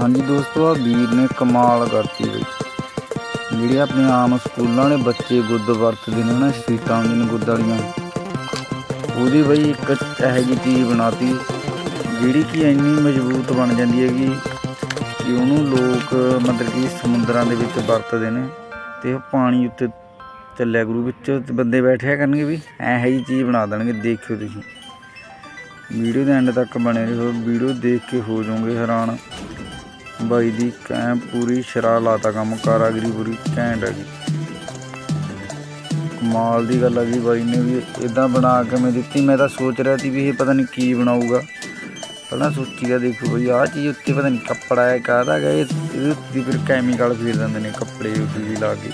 ਹਾਂਜੀ ਦੋਸਤੋ ਆ ਵੀਰ ਨੇ ਕਮਾਲ ਕਰਤੀ ਬਈ। ਜਿਹੜੇ ਆਪਣੇ ਆਮ ਸਕੂਲਾਂ ਦੇ ਬੱਚੇ ਗੁੱਦ ਵਰਤਦੇ ਨੇ ਨਾ, ਸੀਟਾਂ ਹੁੰਦੀਆਂ ਨੇ ਗੁੱਦ ਵਾਲੀਆਂ। ਉਹਦੀ ਬਈ ਇੱਕ ਇਹੋ ਜਿਹੀ ਚੀਜ਼ ਬਣਾਤੀ, ਜਿਹੜੀ ਕਿ ਇੰਨੀ ਮਜ਼ਬੂਤ ਬਣ ਜਾਂਦੀ ਹੈਗੀ ਕਿ ਉਹਨੂੰ ਲੋਕ ਮਤਲਬ ਕਿ ਸਮੁੰਦਰਾਂ ਦੇ ਵਿੱਚ ਵਰਤਦੇ ਨੇ ਤੇ ਉਹ ਪਾਣੀ ਉੱਤੇ ਚੱਲਿਆ ਗੁਰੂ ਵਿੱਚ ਬੰਦੇ ਬੈਠਿਆ ਕਰਨਗੇ ਵੀ, ਇਹੋ ਜਿਹੀ ਚੀਜ਼ ਬਣਾ ਦੇਣਗੇ, ਦੇਖਿਓ ਤੁਸੀਂ। ਵੀਡੀਓ ਦੇ ਐਂਡ ਤੱਕ ਬਣੇ ਰਹੋ। ਵੀਡੀਓ ਦੇਖ ਕੇ ਹੋ ਜਾਓਗੇ ਹੈਰਾਨ। ਬਾਈ ਦੀ ਕੈਂ ਪੂਰੀ ਸ਼ਰਾ ਲਾਤਾ ਕੰਮ, ਕਾਰਾਗਰੀ ਪੂਰੀ ਘੈਂਟ ਹੈਗੀ ਕਮਾਲ ਦੀ ਗੱਲ ਆ ਵੀ ਬਾਈ ਨੇ ਵੀ ਇਦਾਂ ਬਣਾ ਕੇ ਮੈਂ ਦਿੱਤੀ। ਮੈਂ ਤਾਂ ਸੋਚ ਰਿਹਾ ਸੀ ਵੀ ਇਹ ਪਤਾ ਨਹੀਂ ਕੀ ਬਣਾਊਗਾ। ਪਹਿਲਾਂ ਸੋਚੀ ਦਾ ਦੇਖੋ ਬਈ, ਆਹ ਚੀਜ਼ ਉੱਤੇ ਪਤਾ ਨਹੀਂ ਕੱਪੜਾ ਹੈ ਕਾਹਦਾ ਹੈ ਇਹ ਇਹਦੇ ਫਿਰ ਕੈਮੀਕਲ ਫੇਰ ਦਿੰਦੇ ਨੇ ਕੱਪੜੇ ਉੱਤੇ ਵੀ ਲਾ ਕੇ।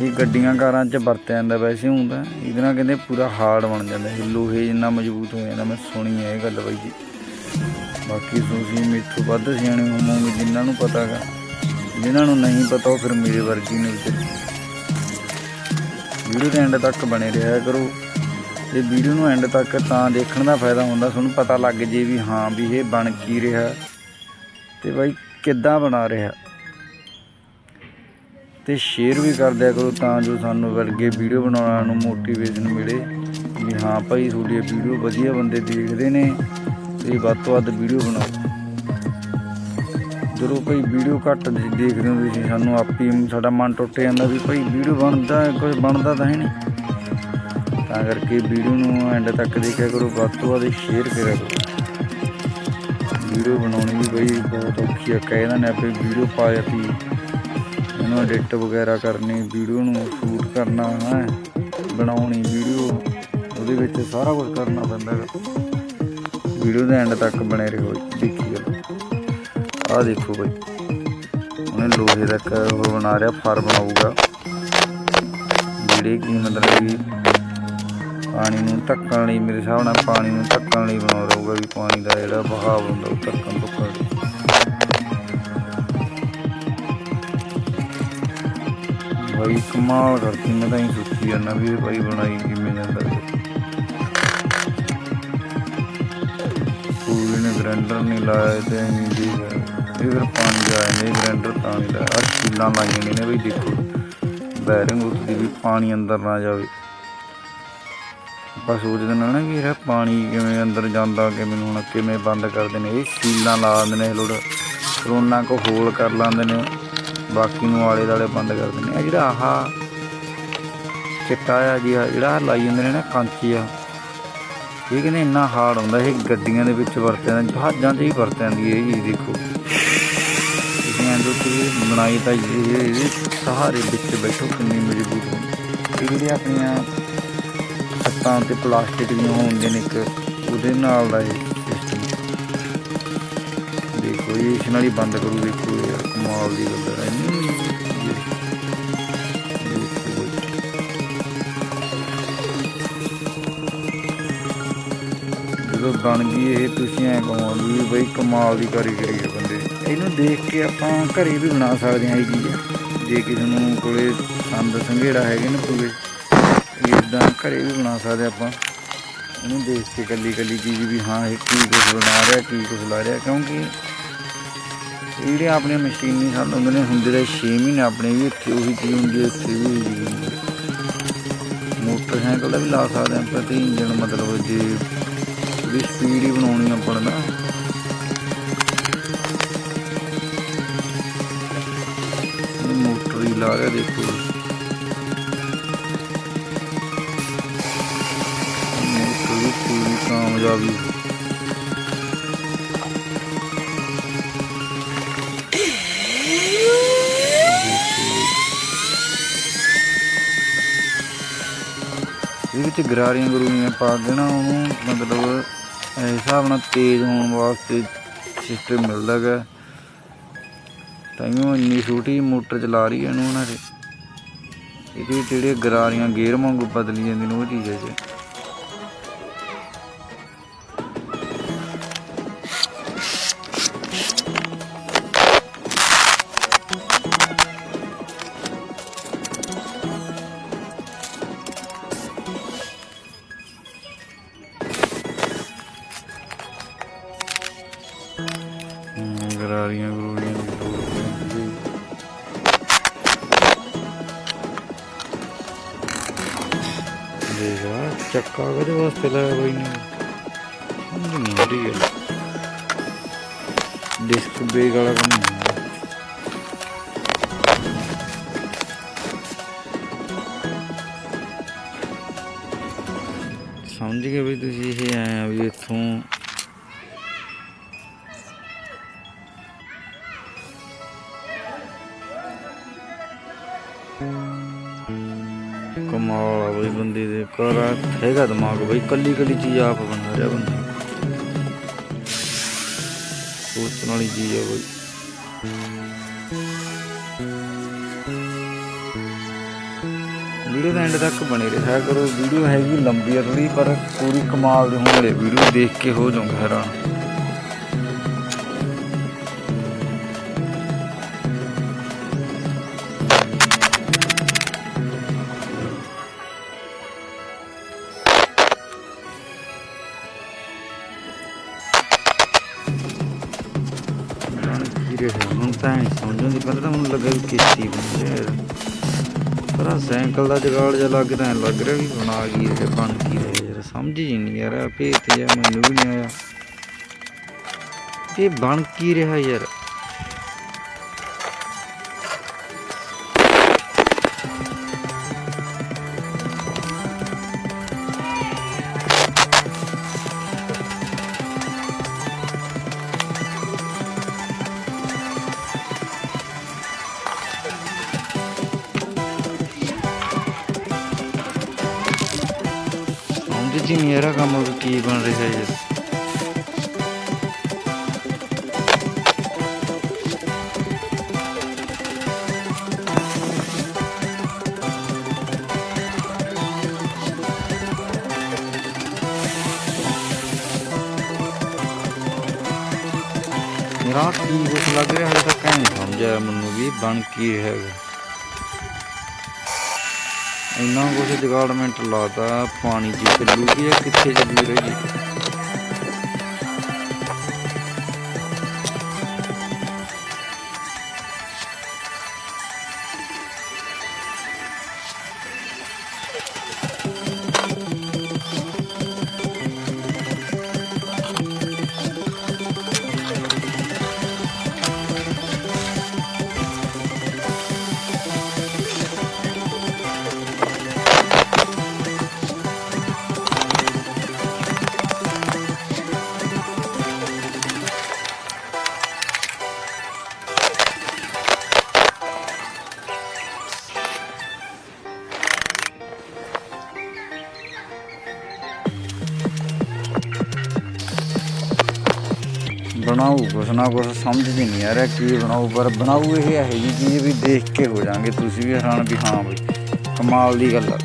ਇਹ ਗੱਡੀਆਂ ਕਾਰਾਂ 'ਚ ਵਰਤਿਆ ਜਾਂਦਾ ਵੈਸੇ ਹੁੰਦਾ ਇਹਦੇ ਨਾਲ ਕਹਿੰਦੇ ਪੂਰਾ ਹਾਰਡ ਬਣ ਜਾਂਦਾ ਇਹ ਲੋਹੇ ਜਿੰਨਾ ਮਜ਼ਬੂਤ ਹੋ ਜਾਂਦਾ, ਮੈਂ ਸੁਣੀ ਹੈ ਇਹ ਗੱਲ ਬਾਈ ਜੀ। ਬਾਕੀ ਤੁਸੀਂ ਮੇਥੋਂ ਵੱਧ ਸਿਆਣੇ ਹੋਵੋਗੇ, ਜਿਨ੍ਹਾਂ ਨੂੰ ਪਤਾ ਹੈਗਾ, ਜਿਨ੍ਹਾਂ ਨੂੰ ਨਹੀਂ ਪਤਾ, ਉਹ ਫਿਰ ਮੇਰੇ ਵਰਗੀ ਨੇ ਵਿਚਾਰੇ ਵੀਡੀਓ ਦੇ ਐਂਡ ਤੱਕ ਬਣੇ ਰਿਹਾ ਕਰੋ। ਤੇ ਵੀਡੀਓ ਨੂੰ ਐਂਡ ਤੱਕ ਤਾਂ ਦੇਖਣ ਦਾ ਫਾਇਦਾ ਹੁੰਦਾ, ਤੁਹਾਨੂੰ ਪਤਾ ਲੱਗ ਜੇ ਵੀ ਹਾਂ ਵੀ ਇਹ ਬਣ ਕੀ ਰਿਹਾ। ਤੇ ਬਾਈ ਕਿੱਦਾਂ ਬਣਾ ਰਿਹਾ? ਤੇ ਸ਼ੇਅਰ ਵੀ ਕਰ ਦਿਆ ਕਰੋ ਤਾਂ ਜੋ ਸਾਨੂੰ ਵਰਗੇ ਵੀਡੀਓ ਬਣਾਉਣ ਨੂੰ ਮੋਟੀਵੇਸ਼ਨ ਮਿਲੇ। ਵੀ ਹਾਂ ਭਾਈ, ਤੁਹਾਡੀ ਵੀਡੀਓ ਵਧੀਆ ਬੰਦੇ ਦੇਖਦੇ ਨੇ ਤੇ ਵੱਧ ਤੋਂ ਵੱਧ ਵੀਡੀਓ ਬਣਾਓ। ਜਦੋਂ ਭਾਈ ਵੀਡੀਓ ਘੱਟ ਦੇ- ਦੇਖਦੇ ਹੋ ਤੁਸੀਂ ਸਾਨੂੰ, ਆਪੀ ਸਾਡਾ ਮਨ ਟੁੱਟ ਜਾਂਦਾ ਵੀ ਭਾਈ ਵੀਡੀਓ ਬਣਦਾ ਕੁਝ ਬਣਦਾ ਤਾਂ ਹੈ ਨਹੀਂ। ਤਾਂ ਕਰਕੇ ਵੀਡੀਓ ਨੂੰ ਐਂਡ ਤੱਕ ਦੇਖਿਆ ਕਰੋ, ਵੱਧ ਤੋਂ ਵੱਧ ਸ਼ੇਅਰ ਕਰਿਆ ਕਰੋ। ਵੀਡੀਓ ਬਣਾਉਣੀ ਵੀ ਭਾਈ ਬਹੁਤ ਔਖੀ ਆ ਕਹਿੰਦਾ ਨੇ ਆਪੇ ਵੀਡੀਓ ਪਾ ਜਾਂਦੀ ਇਹਨੂੰ ਐਡਿਟ ਵਗੈਰਾ ਕਰਨੀ ਵੀਡੀਓ ਨੂੰ ਸ਼ੂਟ ਕਰਨਾ, ਹੈ, ਬਣਾਉਣੀ ਵੀਡੀਓ ਉਹਦੇ ਵਿੱਚ ਸਾਰਾ ਕੁਝ ਕਰਨਾ ਪੈਂਦਾ ਹੈ ਵੀਡੀਓ ਦੇ ਐਂਡ ਤੱਕ ਬਣੇ ਰਹੋ, ਦੇਖੀ ਗੱਲ ਆਹ ਦੇਖੋ ਬਈ, ਉਹਨੇ ਲੋਹੇ ਦਾ ਉਹ ਬਣਾ ਰਿਹਾ ਫਰ ਬਣਾਊਗਾ। ਜਿਹੜੇ ਕੀ ਮਤਲਬ ਕਿ ਪਾਣੀ ਨੂੰ ਧੱਕਣ ਲਈ, ਮੇਰੇ ਹਿਸਾਬ ਨਾਲ ਪਾਣੀ ਨੂੰ ਧੱਕਣ ਲਈ ਬਣਾ ਰਹੂਗਾ ਵੀ ਪਾਣੀ ਦਾ ਜਿਹੜਾ ਵਹਾਅ ਹੁੰਦਾ ਉਹ ਧੱਕਣ ਢੁੱਕਣ ਭਾਈ ਕਮਾਲ ਕਰਤੀ, ਮੈਂ ਤਾਂ ਹੀ ਸੋਚੀ ਜਾਂਦਾ ਵੀ ਇਹ ਭਾਈ ਬਣਾਈ ਕਿਵੇਂ ਜਾਂਦਾ। ਪੂਰੀ ਨੇ ਗ੍ਰੈਂਡਰ ਨਹੀਂ ਲਾਇਆ ਤੇ ਐਵੇਂ ਦੀ ਇਹ ਫਿਰ ਪਾਣੀ ਆਇਆ ਨਹੀਂ ਗ੍ਰੈਂਡਰ ਤਾਂ ਨਹੀਂ ਲਾਇਆ। ਆਹ ਸੀਲਾਂ ਲਾਈਆਂ ਨੇ ਬਈ ਦੇਖੋ। ਬੈਰਿੰਗ ਉੱਤੇ ਵੀ ਪਾਣੀ ਅੰਦਰ ਨਾ ਜਾਵੇ। ਆਪਾਂ ਸੋਚਦੇ ਨਾ ਨਾ ਵੀ ਇਹ ਪਾਣੀ ਕਿਵੇਂ ਅੰਦਰ ਜਾਂਦਾ, ਕਿਵੇਂ ਨੂੰ ਹੁਣ ਕਿਵੇਂ ਬੰਦ ਕਰਦੇ ਨੇ। ਇਹ ਸੀਲਾਂ ਲਾ ਦਿੰਦੇ ਨੇ ਲੋੜ। ਕਰੋਨਾ ਕੋ ਹੋਲ ਕਰ ਲਾਉਂਦੇ ਨੇ। ਬਾਕੀ ਨੂੰ ਆਲੇ ਦਾਲੇ ਬੰਦ ਕਰ ਦਿੰਦੇ ਨੇ ਆ। ਜਿਹੜਾ ਆਹ ਚਿੱਟਾ ਆ ਜੀ ਜਿਹੜਾ ਲਾਈ ਜਾਂਦੇ ਨੇ ਨਾ ਕਾਂਚੀ ਆ, ਇਹ ਕਹਿੰਦੇ ਇੰਨਾ ਹਾਰਡ ਹੁੰਦਾ, ਇਹ ਗੱਡੀਆਂ ਦੇ ਵਿੱਚ ਵਰਤਿਆ ਜਾਂਦਾ, ਜਹਾਜ਼ਾਂ 'ਚ ਹੀ ਵਰਤਿਆ ਜਾਂਦੀ ਹੈ ਇਹ ਚੀਜ਼, ਦੇਖੋ। ਤੁਸੀਂ ਐਂਡੋ ਤੇ ਬਣਾਈ ਤਾਂ ਇਹ ਸਹਾਰੇ ਵਿੱਚ ਬੈਠੋ, ਕਿੰਨੀ ਮਜ਼ਬੂਤ ਹੁੰਦੀ ਇਹ ਜਿਹੜੀ ਆਪਣੀਆਂ ਛੱਤਾਂ ਤੇ ਪਲਾਸਟਿਕ ਦੀਆਂ ਹੁੰਦੀਆਂ ਨੇ ਇੱਕ, ਉਹਦੇ ਨਾਲ ਦਾ ਇਹ ਦੇਖੋ ਇਹ ਇਸ ਨਾਲ ਹੀ ਬੰਦ ਕਰੂ ਦੇਖੋ ਇਹ ਕਮਾਲ ਦੀ ਗੱਲ ਹੈ। ਜਦੋਂ ਬਣ ਗਈ ਇਹ, ਤੁਸੀਂ ਐ ਕਹੋਗੇ ਵੀ ਬਈ ਕਮਾਲ ਦੀ ਕਾਰੀਗਰੀ ਹੈ ਬੰਦੇ। ਇਹਨੂੰ ਦੇਖ ਕੇ ਆਪਾਂ ਘਰੇ ਵੀ ਬਣਾ ਸਕਦੇ ਹਾਂ ਇਹ ਚੀਜ਼। ਜੇ ਕਿਸੇ ਨੂੰ ਕੋਲੇ ਸੰਦ ਸੰਘੇੜਾ ਹੈਗੇ ਨੇ ਪੂਰੇ ਇਦਾਂ ਘਰੇ ਵੀ ਬਣਾ ਸਕਦੇ ਆਪਾਂ। ਇਹਨੂੰ ਦੇਖ ਕੇ ਕੱਲੀ ਕੱਲੀ ਚੀਜ਼ ਵੀ ਹਾਂ, ਇਹ ਕੀ ਕੁਝ ਬਣਾ ਰਿਹਾ, ਕੀ ਕੁਝ ਲਾ ਰਿਹਾ, ਕਿਉਂਕਿ ਜਿਹੜੇ ਆਪਣੇ ਮਸ਼ੀਨੀ ਸਾਲ ਹੁੰਦੇ ਨੇ ਹੁੰਦੇ ਤਾਂ 6 ਮਹੀਨੇ ਆਪਣੇ ਵੀ ਇੱਥੇ ਉਹੀ ਚੀਜ਼ ਹੁੰਦੀ ਹੈ, ਇੱਥੇ ਵੀ ਮੋਟਰਸਾਈਕਲ ਦਾ ਵੀ ਲਾ ਸਕਦੇ ਹਾਂ ਪ੍ਰਤੀ ਇੰਜਨ ਮਤਲਬ ਜੇ ਉਹਦੀ ਸਪੀਡ ਹੀ ਬਣਾਉਣੀ ਆਪਾਂ ਨਾ। ਮੋਟਰ ਹੀ ਲਾ ਰਿਹਾ ਦੇਖੋ। ਮੋਟਰ ਵੀ ਪੂਰੀ ਕਾਮਯਾਬੀ। ਵਿੱਚ ਗਰਾਰੀਆਂ ਗਰੂਰੀਆਂ ਪਾ ਦੇਣਾ ਉਹਨੂੰ, ਮਤਲਬ ਇਸ ਹਿਸਾਬ ਨਾਲ ਤੇਜ਼ ਹੋਣ ਵਾਸਤੇ ਸਿਸਟਮ ਮਿਲਦਾ ਗਾ। ਤਾਈਓ ਇੰਨੀ ਛੋਟੀ ਮੋਟਰ ਚਲਾ ਰਹੀ ਹੈ ਇਹਨੂੰ ਉਹਨਾਂ ਦੇ ਇਹਦੇ ਜਿਹੜੇ ਗਰਾਰੀਆਂ ਗੇਅਰ ਵਾਂਗੂ ਬਦਲੀ ਜਾਂਦੀ ਨੇ, ਉਹ ਚੀਜ਼ ਹੈ ਜੀ। ਹਮ, ਗਰਾਰੀਆਂ ਦੀ ਲੋੜ ਪੈਂਦੀ ਹੈ। ਚੱਕਾ ਕਦੇ ਵਾਸਤੇ ਲਾਇਆ ਬਈ ਨੇ ਸਮਝ ਨਹੀਂ। ਆ ਗੱਲ ਡਿਸਕ ਬ੍ਰੇਕ ਵਾਲਾ ਕੰਮ ਨਹੀਂ ਸਮਝ ਗਏ ਵੀ ਤੁਸੀਂ ਇਹ ਆਏ ਆ ਵੀ ਇੱਥੋਂ ਕਰ ਹੈਗਾ ਦਿਮਾਗ ਬਈ, ਕੱਲੀ ਕੱਲੀ ਚੀਜ਼ ਆਪ ਬਣਾ ਰਿਹਾ ਬੰਦਾ। ਸੋਚਣ ਵਾਲੀ ਚੀਜ਼ ਹੈ ਬਈ। ਵੀਡੀਓ ਦਾ ਐਂਡ ਤੱਕ ਬਣੇ ਰਿਹਾ ਕਰੋ, ਵੀਡੀਓ ਹੈਗੀ ਲੰਬੀ ਆ ਥੋੜੀ ਪਰ ਪੂਰੀ ਕਮਾਲ ਦੇ ਹੋਣ ਵਾਲੀ ਵੀਡੀਓ ਦੇਖ ਕੇ ਹੋ ਜਾਓਗੇ ਹੈਰਾਨ। ਬਣ ਕੀ ਰਿਹਾ ਹੁਣ ਤਾਂ ਐਂ ਨੀ ਸਮਝ ਆਉਂਦੀ, ਪਹਿਲਾਂ ਤਾਂ ਮੈਨੂੰ ਲੱਗਾ ਵੀ ਕਿਸ਼ਤੀ ਬਣ ਰਿਹਾ ਯਾਰ ਪਰ ਸਾਈਕਲ ਦਾ ਜਗਾੜ ਜਿਹਾ ਲੱਗ ਤਾਂ ਲੱਗ ਰਿਹਾ ਵੀ ਬਣਾ ਗਈ ਰਿਹਾ ਬਣ ਕੀ ਰਿਹਾ ਯਾਰ ਸਮਝ ਹੀ ਨਹੀਂ ਯਾਰ ਭੇਤ ਜਿਹਾ ਮੈਨੂੰ ਵੀ ਨਹੀਂ ਆਇਆ। ਇਹ ਬਣ ਕੀ ਰਿਹਾ ਯਾਰ? ਸਮਝ ਕੰਮ ਕੀ ਬਣ ਰਿਹਾ ਯਾਰ ਮੇਰਾ ਕੀ ਕੁਛ ਲੱਗ ਰਿਹਾ ਹਲੇ ਤੱਕ ਐਂ ਨਹੀਂ ਸਮਝ ਮੈਨੂੰ ਵੀ ਬਣ ਕੀ ਰਿਹਾ ਹੈਗਾ। ਇੰਨਾ ਕੁਛ ਜਗਾੜਮੈਂਟ ਲਾਤਾ ਪਾਣੀ ਦੀ ਚੱਲੂਗੀ ਜਾਂ ਕਿੱਥੇ ਚੱਲੂ ਰਹੀ ਬਣਾਊ, ਕੁਛ ਨਾ ਕੁਛ ਸਮਝ ਵੀ ਨਹੀਂ ਆ ਰਿਹਾ ਕੀ ਬਣਾਊ, ਪਰ ਬਣਾਊ ਇਹ ਹੈ ਜੀ ਚੀਜ਼ ਵੀ ਦੇਖ ਕੇ ਹੋ ਜਾਾਂਗੇ ਤੁਸੀਂ ਵੀ ਹੈਰਾਨ ਵੀ ਹਾਂ ਬਈ, ਕਮਾਲ ਦੀ ਗੱਲ ਆ।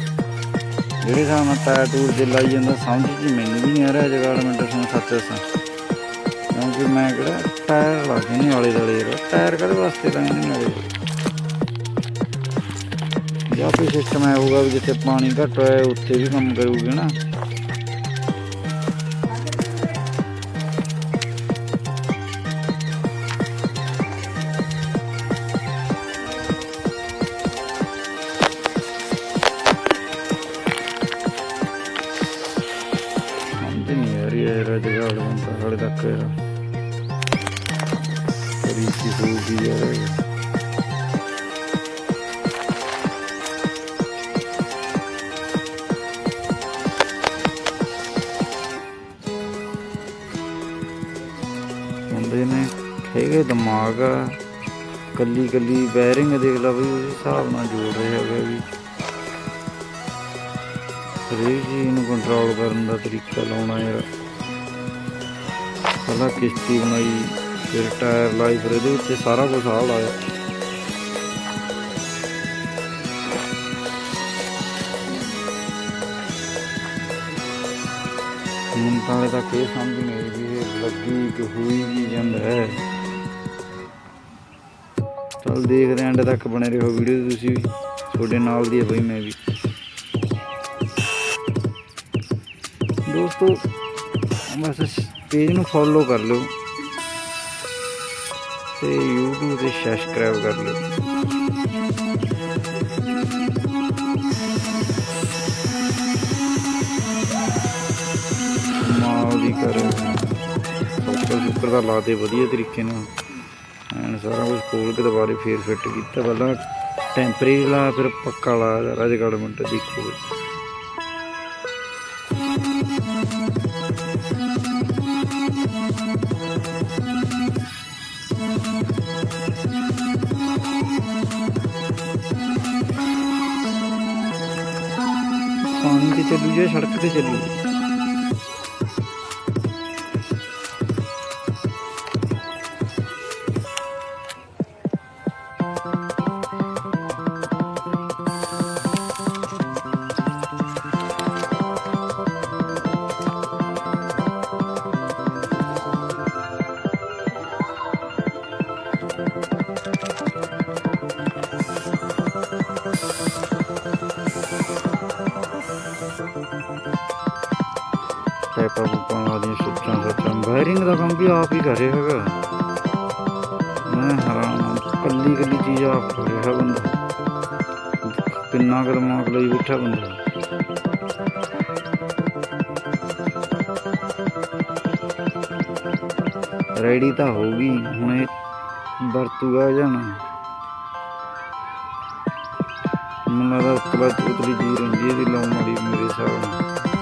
ਜਿਹੜੇ ਹਿਸਾਬ ਨਾਲ ਟਾਇਰ ਟੂਰ ਜੇ ਲਾਈ ਜਾਂਦਾ, ਸਮਝ ਜੀ ਮੈਨੂੰ ਵੀ ਨਹੀਂ ਆ ਰਿਹਾ ਜਗਾੜਮੈਂਟ ਤੁਹਾਨੂੰ ਸੱਚ ਦੱਸਾਂ। ਕਿਉਂਕਿ ਮੈਂ ਕਿਹੜਾ ਟਾਇਰ ਲਾ ਕੇ ਨਹੀਂ ਆਲੇ ਦੁਆਲੇ ਯਾਰ ਟਾਇਰ ਕਦੇ ਵਾਸਤੇ ਲਾਏ ਨੇ ਮੇਰੇ? ਜਾਂ ਕੋਈ ਸਿਸਟਮ ਹੈ ਹੋਊਗਾ ਵੀ ਜਿੱਥੇ ਪਾਣੀ ਘੱਟ ਹੋਇਆ, ਉੱਥੇ ਵੀ ਕੰਮ ਕਰੂਗੇ ਨਾ। ਬੰਦਾ ਹਾਲੇ ਹੋਊਗੀ ਯਾਰ? ਬੰਦੇ ਨੇ ਹੈਗੇ ਦਿਮਾਗ ਆ। ਕੱਲੀ ਕੱਲੀ ਬੈਰਿੰਗ ਦੇਖ ਲਾ ਵੀ ਉਸ ਹਿਸਾਬ ਨਾਲ ਜੋੜ ਰਿਹਾ ਹੈਗਾ ਵੀ। ਹਰੇਕ ਚੀਜ਼ ਨੂੰ ਕੰਟਰੋਲ ਕਰਨ ਦਾ ਤਰੀਕਾ ਲਾਉਣਾ ਯਾਰ। ਪਹਿਲਾਂ ਕਿਸ਼ਤੀ ਬਣਾਈ, ਫਿਰ ਟਾਇਰ ਲਾਈ ਫਿਰ ਇਹਦੇ ਵਿੱਚ ਸਾਰਾ ਕੁਝ ਆਹ ਲਾਇਆ। ਹੁਣ ਤਾਂ ਹਲੇ ਸਮਝ ਨਹੀਂ ਆਈ ਵੀ ਇਹ ਲੱਗੀ ਕਿ ਹੋਈ ਕੀ ਜਾਂਦਾ ਹੈ। ਚਲ ਦੇਖਦੇ ਆਂ ਐਂਡ ਤੱਕ ਬਣੇ ਰਹੋ ਵੀਡੀਓ ਤੁਸੀਂ ਵੀ। ਤੁਹਾਡੇ ਨਾਲ ਦੀ ਹੈ ਬਈ ਮੈਂ ਵੀ। ਦੋਸਤੋ, ਬਸ ਪੇਜ ਨੂੰ ਫੋਲੋ ਕਰ ਲਿਓ ਤੇ YouTube ਤੇ ਸਬਸਕ੍ਰਾਈਬ ਕਰ ਲਿਓ। ਮਾਲ ਦੀ ਕਰ। ਉੱਪਰ ਉੱਪਰ ਦਾ ਲਾ ਦੇ ਵਧੀਆ ਤਰੀਕੇ ਨਾਲ। ਐਨ ਸਾਰਾ ਕੁਝ ਖੋਲ ਕੇ ਦੁਬਾਰੇ ਫੇਰ ਫਿੱਟ ਕੀਤਾ। ਪਹਿਲਾਂ ਟੈਂਪਰੇਰੀ ਲਾ, ਫਿਰ ਪੱਕਾ ਲਾ। ਰਾਜ ਗਵਰਨਮੈਂਟ ਦੇਖੋ। ਪਾਣੀ ਤੇ ਚੱਲੂ ਜਾਂ ਸੜਕ ਤੇ ਚੱਲੂ ਪੈਪਾ ਵਾਲੀਆਂ ਸੁੱਚਾਂ ਸੱਚਾਂ। ਵਾਇਰਿੰਗ ਦਾ ਕੰਮ ਵੀ ਆਪ ਹੀ ਕਰ ਰਿਹਾ ਹੈਗਾ। ਮੈਂ ਹੈਰਾਨ ਹਾਂ, ਕੱਲੀ ਕੱਲੀ ਚੀਜ਼ ਆਪ ਕਰ ਰਿਹਾ ਬੰਦਾ। ਕਿੰਨਾ ਕੁ ਦਿਮਾਗ ਲਈ ਬੈਠਾ ਬੰਦਾ। ਰੈਡੀ ਤਾਂ ਹੋ ਗਈ, ਹੁਣ ਇਹ ਵਰਤੂਗਾ ਜਾਣਾ। ਮੈਨੂੰ ਲੱਗਦਾ ਉਤਲਾ ਉਤਲੀ ਜੀ ਰਹਿੰਦੀ ਇਹਦੀ ਲਾਉਣ ਵਾਲੀ ਮੇਰੇ ਹਿਸਾਬ ਨਾਲ।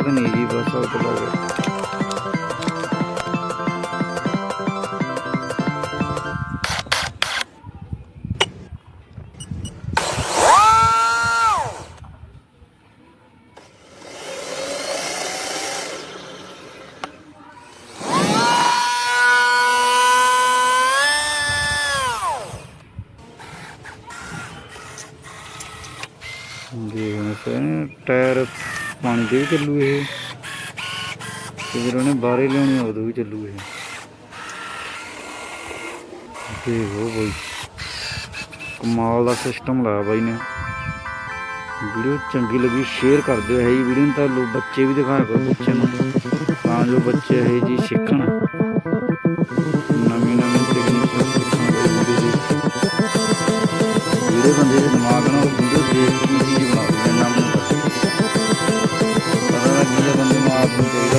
ਪਤਾ ਨਹੀਂ ਜੀ ਬਸ ਉਹ ਤੋਂ ਲੱਗ ਪਾਣੀ ਵੀ ਚੱਲੂ ਇਹ। ਤੇ ਫਿਰ ਉਹਨੇ ਬਾਹਰੇ ਲਿਆਉਣੀ ਉਦੋਂ ਵੀ ਚੱਲੂ ਇਹ। ਦੇਖੋ ਬਈ। ਕਮਾਲ ਦਾ ਸਿਸਟਮ ਲਾਇਆ ਬਾਈ ਨੇ। ਵੀਡੀਓ ਚੰਗੀ ਲੱਗੀ ਸ਼ੇਅਰ ਕਰ ਦਿਓ ਇਹ ਵੀਡੀਓ ਨੂੰ, ਤਾਂ ਲੋ ਬੱਚੇ ਵੀ ਦਿਖਾਇਆ ਕਰੋ ਬੱਚਿਆਂ ਨੂੰ। ਤਾਂ ਜੋ ਬੱਚੇ ਇਹ ਜੀ ਸਿੱਖਣ। ਨਵੀਂ ਨਵੀਂ ਪਤਾ ਲੱਗ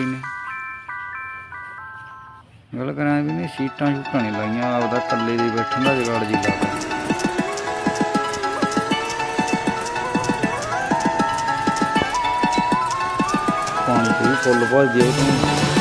ਸੁਣ ਲਿਓ ਗੱਲ ਕਰਾਂ ਵੀ ਨੇ ਸੀਟਾਂ ਸ਼ੂਟਾਂ ਨਹੀਂ ਲਾਈਆਂ, ਆਪਦਾ ਇਕੱਲੇ ਦੇ ਬੈਠਣ ਦਾ ਜਗਾੜ ਜੀ ਲਾ ਪਾਣੀ ਤੇ ਫੁੱਲ ਭਰ ਜੇ। ਤੂੰ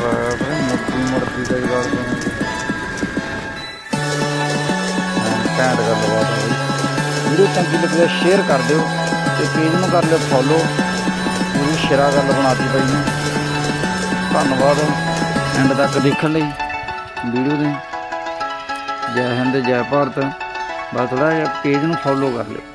ਪਾਇਆ ਪਰ ਮੁੱਠੀ ਮੁੜਦੀ ਦਾ ਜਗਾੜ ਕਰਾਂਗੇ ਘੈਂਟ ਗੱਲਬਾਤ ਆ ਵੀਡੀਓ ਚੰਗੀ ਲੱਗੇ ਸ਼ੇਅਰ ਕਰ ਦਿਓ ਤੇ ਪੇਜ ਨੂੰ ਕਰ ਲਿਓ ਫੋਲੋ ਪੂਰੀ ਸ਼ੇਰਾ ਗੱਲ ਬਣਾਤੀ ਬਾਈ ਨੇ। ਧੰਨਵਾਦ। ਐਂਡ ਤੱਕ ਦੇਖਣ ਲਈ। ਵੀਡੀਓ ਦੇ। ਜੈ ਹਿੰਦ, ਜੈ ਭਾਰਤ। ਬਸ ਥੋੜਾ ਜਿਹਾ ਪੇਜ ਨੂੰ ਫੋਲੋ ਕਰ ਲਿਓ।